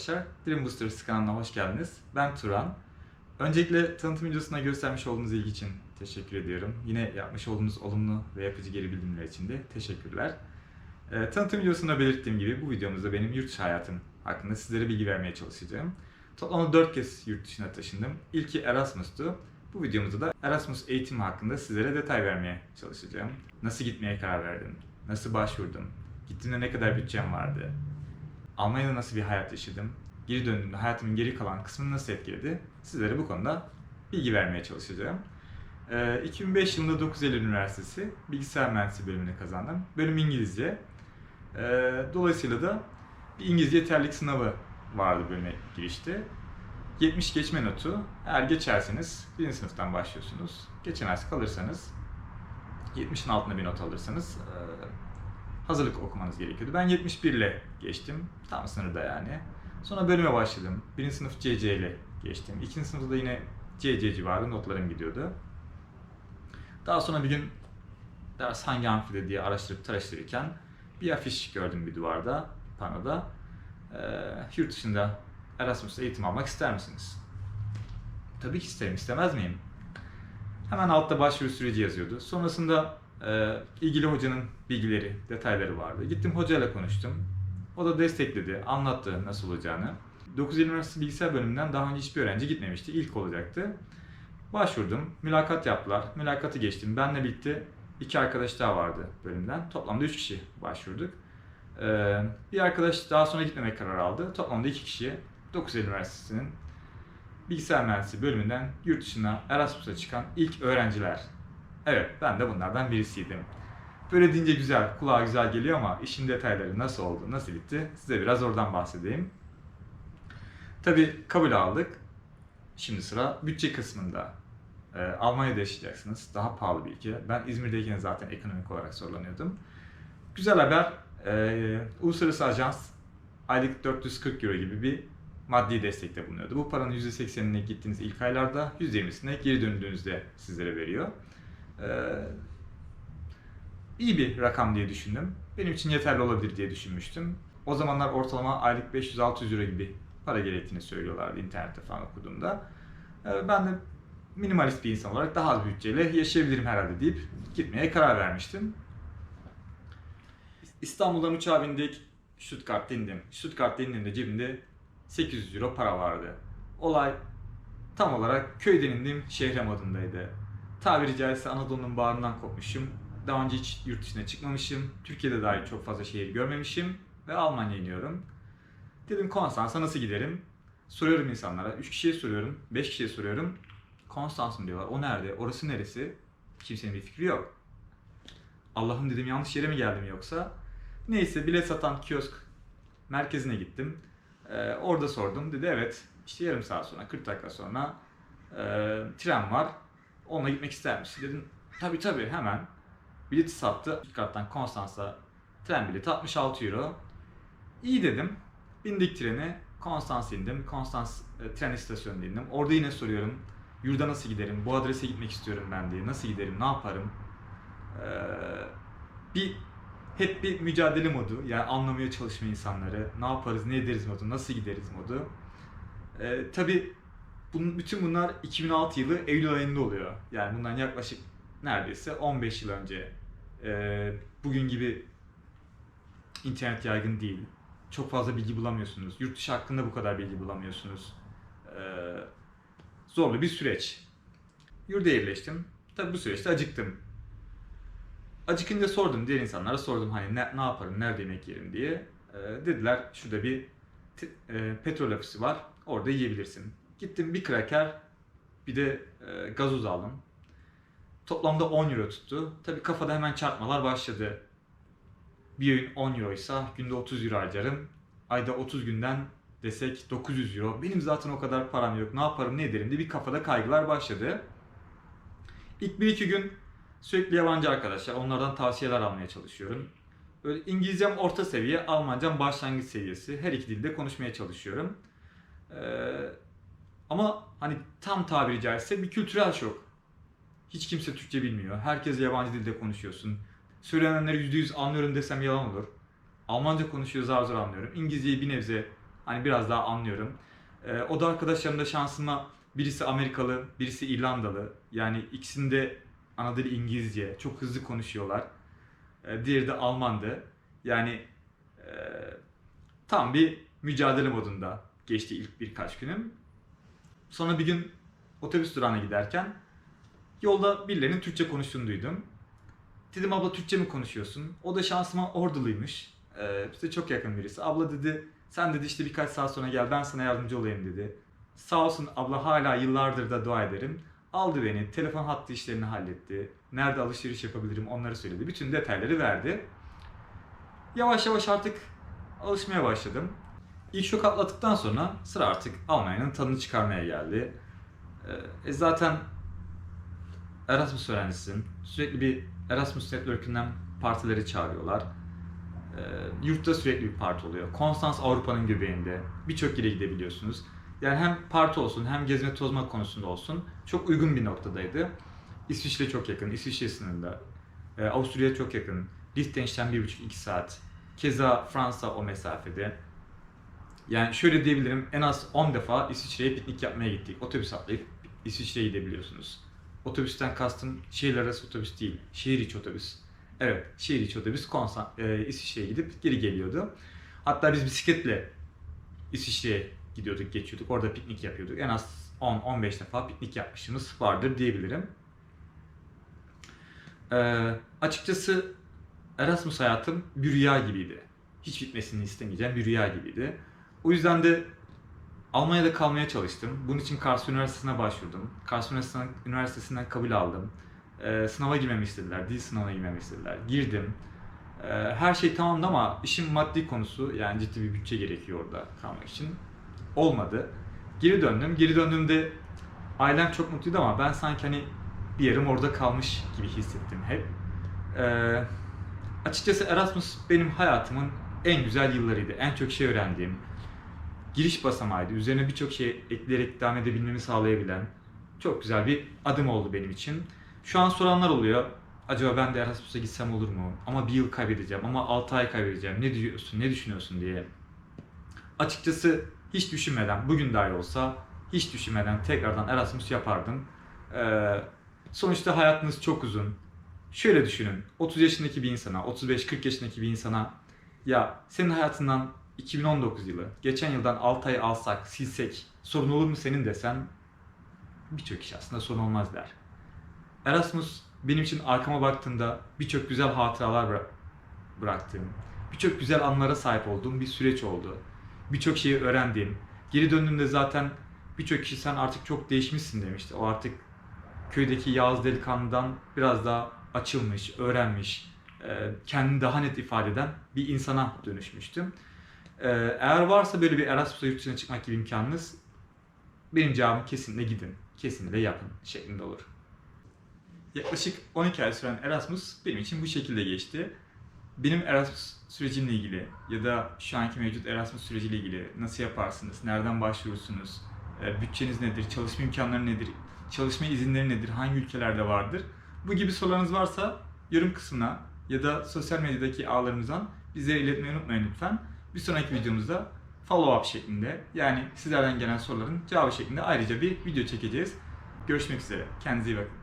arkadaşlar. Dream Boosters kanalına hoş geldiniz. Ben Turan. Öncelikle tanıtım videosuna göstermiş olduğunuz ilgi için teşekkür ediyorum. Yine yapmış olduğunuz olumlu ve yapıcı geri bildirimler için de teşekkürler. Ee, tanıtım videosunda belirttiğim gibi bu videomuzda benim yurt dışı hayatım hakkında sizlere bilgi vermeye çalışacağım. Toplamda 4 kez yurt dışına taşındım. İlki Erasmus'tu. Bu videomuzda da Erasmus eğitimi hakkında sizlere detay vermeye çalışacağım. Nasıl gitmeye karar verdim? Nasıl başvurdum? Gittiğimde ne kadar bütçem vardı? Almanya'da nasıl bir hayat yaşadım? Geri döndüğümde hayatımın geri kalan kısmını nasıl etkiledi? Sizlere bu konuda bilgi vermeye çalışacağım. Ee, 2005 yılında 9 Eylül Üniversitesi Bilgisayar Mühendisliği bölümünü kazandım. Bölüm İngilizce. Ee, dolayısıyla da bir İngilizce yeterlilik sınavı vardı bölüme girişte. 70 geçme notu. Eğer geçerseniz birinci sınıftan başlıyorsunuz. Geçemez kalırsanız 70'in altında bir not alırsanız e, hazırlık okumanız gerekiyordu. Ben 71 ile geçtim. Tam sınırda yani. Sonra bölüme başladım. Birinci sınıf CC ile geçtim. İkinci sınıfta da yine CC civarı notlarım gidiyordu. Daha sonra bir gün ders hangi amfide diye araştırıp araştırırken bir afiş gördüm bir duvarda, panoda. Ee, yurt dışında Erasmus eğitim almak ister misiniz? Tabii ki isterim, istemez miyim? Hemen altta başvuru süreci yazıyordu. Sonrasında e, ilgili hocanın bilgileri, detayları vardı. Gittim hocayla konuştum. O da destekledi, anlattı nasıl olacağını. 9 Eylül Üniversitesi Bilgisayar Bölümünden daha önce hiçbir öğrenci gitmemişti. İlk olacaktı. Başvurdum, mülakat yaptılar. Mülakatı geçtim. Benle birlikte iki arkadaş daha vardı bölümden. Toplamda üç kişi başvurduk. Ee, bir arkadaş daha sonra gitmemek kararı aldı. Toplamda iki kişi 9 Eylül Üniversitesi'nin bilgisayar mühendisliği bölümünden yurt dışına Erasmus'a çıkan ilk öğrenciler. Evet, ben de bunlardan birisiydim. Böyle deyince güzel, kulağa güzel geliyor ama işin detayları nasıl oldu, nasıl bitti size biraz oradan bahsedeyim. Tabii kabul aldık. Şimdi sıra bütçe kısmında. Ee, Almanya'da yaşayacaksınız. Daha pahalı bir ülke. Ben İzmir'deyken zaten ekonomik olarak zorlanıyordum. Güzel haber. Ee, Uluslararası Ajans aylık 440 euro gibi bir maddi destekte bulunuyordu. Bu paranın %80'ine gittiğiniz ilk aylarda, %20'sine geri döndüğünüzde sizlere veriyor. Ee, iyi bir rakam diye düşündüm. Benim için yeterli olabilir diye düşünmüştüm. O zamanlar ortalama aylık 500-600 euro gibi para gerektiğini söylüyorlardı internette falan okuduğumda. Ee, ben de minimalist bir insan olarak daha az bütçeyle yaşayabilirim herhalde deyip gitmeye karar vermiştim. İstanbul'dan uçağa bindik. Stuttgart'ta indim. Stuttgart'ta indiğimde cebimde 800 euro para vardı. Olay tam olarak köyden indim şehre modundaydı. Tabiri caizse Anadolu'nun bağrından kopmuşum. Daha önce hiç yurt dışına çıkmamışım. Türkiye'de dahi çok fazla şehir görmemişim. Ve Almanya'ya iniyorum. Dedim Konstans'a nasıl giderim? Soruyorum insanlara. 3 kişiye soruyorum. 5 kişiye soruyorum. Konstans mı diyorlar. O nerede? Orası neresi? Kimsenin bir fikri yok. Allah'ım dedim yanlış yere mi geldim yoksa? Neyse bilet satan kiosk merkezine gittim. Ee, orada sordum. Dedi evet işte yarım saat sonra 40 dakika sonra e, tren var. Onunla gitmek ister misin? Dedim tabi tabi hemen. Bileti sattı. Stuttgart'tan Konstans'a tren bileti 66 euro. İyi dedim. Bindik trene. Konstans indim. Konstans e, tren istasyonuna indim. Orada yine soruyorum. Yurda nasıl giderim? Bu adrese gitmek istiyorum ben diye. Nasıl giderim? Ne yaparım? Ee, bir hep bir mücadele modu. Yani anlamaya çalışma insanları. Ne yaparız, ne ederiz modu, nasıl gideriz modu. Ee, tabii bunun, bütün bunlar 2006 yılı Eylül ayında oluyor. Yani bundan yaklaşık neredeyse 15 yıl önce. Ee, bugün gibi internet yaygın değil. Çok fazla bilgi bulamıyorsunuz. Yurt dışı hakkında bu kadar bilgi bulamıyorsunuz. Ee, zorlu bir süreç. Yurda yerleştim. Tabii bu süreçte acıktım. Acıkınca sordum diğer insanlara sordum hani ne, ne yaparım, nerede yemek yerim diye. Ee, dediler şurada bir e, petrol ofisi var, orada yiyebilirsin. Gittim bir kraker, bir de e, gazoz aldım. Toplamda 10 euro tuttu. Tabii kafada hemen çarpmalar başladı. Bir öğün 10 euroysa günde 30 euro harcarım. Ayda 30 günden desek 900 euro. Benim zaten o kadar param yok. Ne yaparım ne ederim diye bir kafada kaygılar başladı. İlk bir iki gün sürekli yabancı arkadaşlar. Onlardan tavsiyeler almaya çalışıyorum. Böyle İngilizcem orta seviye, Almancam başlangıç seviyesi. Her iki dilde konuşmaya çalışıyorum. Ee, ama hani tam tabiri caizse bir kültürel şok. Hiç kimse Türkçe bilmiyor. Herkes yabancı dilde konuşuyorsun. Söylenenleri %100 anlıyorum desem yalan olur. Almanca konuşuyor zar zor anlıyorum. İngilizceyi bir nebze Hani biraz daha anlıyorum. Ee, o da arkadaşlarımda şansıma birisi Amerikalı, birisi İrlandalı. Yani ikisinde ana dili İngilizce. Çok hızlı konuşuyorlar. Ee, diğeri de Almandı. Yani e, tam bir mücadele modunda geçti ilk birkaç günüm. Sonra bir gün otobüs durağına giderken yolda birilerinin Türkçe konuştuğunu duydum. Dedim abla Türkçe mi konuşuyorsun? O da şansıma orduluymuş. Ee, bize çok yakın birisi. Abla dedi sen dedi işte birkaç saat sonra gel ben sana yardımcı olayım dedi. Sağ olsun abla hala yıllardır da dua ederim. Aldı beni, telefon hattı işlerini halletti. Nerede alışveriş yapabilirim onları söyledi. Bütün detayları verdi. Yavaş yavaş artık alışmaya başladım. İlk şok atlattıktan sonra sıra artık Almanya'nın tadını çıkarmaya geldi. Ee, E zaten Erasmus öğrencisisin. Sürekli bir Erasmus Network'ünden partileri çağırıyorlar. Ee, yurtta sürekli bir parti oluyor. Konstans Avrupa'nın göbeğinde. Birçok yere gidebiliyorsunuz. Yani hem parti olsun hem gezme tozma konusunda olsun çok uygun bir noktadaydı. İsviçre çok yakın, İsviçre sınırında. Ee, Avusturya çok yakın. Liechtenstein 1,5-2 saat. Keza Fransa o mesafede. Yani şöyle diyebilirim en az 10 defa İsviçre'ye piknik yapmaya gittik. Otobüs atlayıp İsviçre'ye gidebiliyorsunuz. Otobüsten kastım şehir arası otobüs değil, şehir içi otobüs. Evet, şehir içi otobüs Konstan, e, İsviçre'ye gidip geri geliyordu. Hatta biz bisikletle İsviçre'ye gidiyorduk, geçiyorduk. Orada piknik yapıyorduk. En az 10-15 defa piknik yapmışımız vardır diyebilirim. Ee, açıkçası Erasmus hayatım bir rüya gibiydi. Hiç bitmesini istemeyeceğim bir rüya gibiydi. O yüzden de Almanya'da kalmaya çalıştım. Bunun için Kars Üniversitesi'ne başvurdum. Kars Üniversitesi'nden, kabul aldım. Ee, sınava girmemi istediler, dil sınavına girmemi istediler. Girdim. Ee, her şey tamamdı ama işin maddi konusu yani ciddi bir bütçe gerekiyor orada kalmak için. Olmadı. Geri döndüm. Geri döndüğümde ailem çok mutluydu ama ben sanki hani bir yerim orada kalmış gibi hissettim hep. Ee, açıkçası Erasmus benim hayatımın en güzel yıllarıydı. En çok şey öğrendiğim, giriş basamağıydı. Üzerine birçok şey ekleyerek devam edebilmemi sağlayabilen çok güzel bir adım oldu benim için. Şu an soranlar oluyor. Acaba ben de Erasmus'a gitsem olur mu? Ama bir yıl kaybedeceğim ama 6 ay kaybedeceğim. Ne diyorsun, ne düşünüyorsun diye. Açıkçası hiç düşünmeden, bugün dahi olsa hiç düşünmeden tekrardan Erasmus yapardım. Ee, sonuçta hayatınız çok uzun. Şöyle düşünün, 30 yaşındaki bir insana, 35-40 yaşındaki bir insana ya senin hayatından 2019 yılı, geçen yıldan 6 ay alsak, silsek sorun olur mu senin desen birçok kişi aslında sorun olmaz der. Erasmus benim için arkama baktığımda birçok güzel hatıralar bıra- bıraktığım, birçok güzel anlara sahip olduğum bir süreç oldu. Birçok şeyi öğrendiğim, geri döndüğümde zaten birçok kişi sen artık çok değişmişsin demişti. O artık köydeki Yağız delikanlıdan biraz daha açılmış, öğrenmiş, kendini daha net ifade eden bir insana dönüşmüştüm. Ee, Eğer varsa böyle bir Erasmus'a yurt dışına çıkmak gibi imkanınız benim cevabım kesinlikle gidin. Kesinlikle yapın şeklinde olur. Yaklaşık 12 ay süren Erasmus benim için bu şekilde geçti. Benim Erasmus sürecimle ilgili ya da şu anki mevcut Erasmus süreciyle ilgili nasıl yaparsınız, nereden başvurursunuz, e, bütçeniz nedir, çalışma imkanları nedir, çalışma izinleri nedir, hangi ülkelerde vardır? Bu gibi sorularınız varsa yorum kısmına ya da sosyal medyadaki ağlarımızdan bize iletmeyi unutmayın lütfen. Bir sonraki videomuzda follow up şeklinde yani sizlerden gelen soruların cevabı şeklinde ayrıca bir video çekeceğiz. Görüşmek üzere. Kendinize iyi bakın.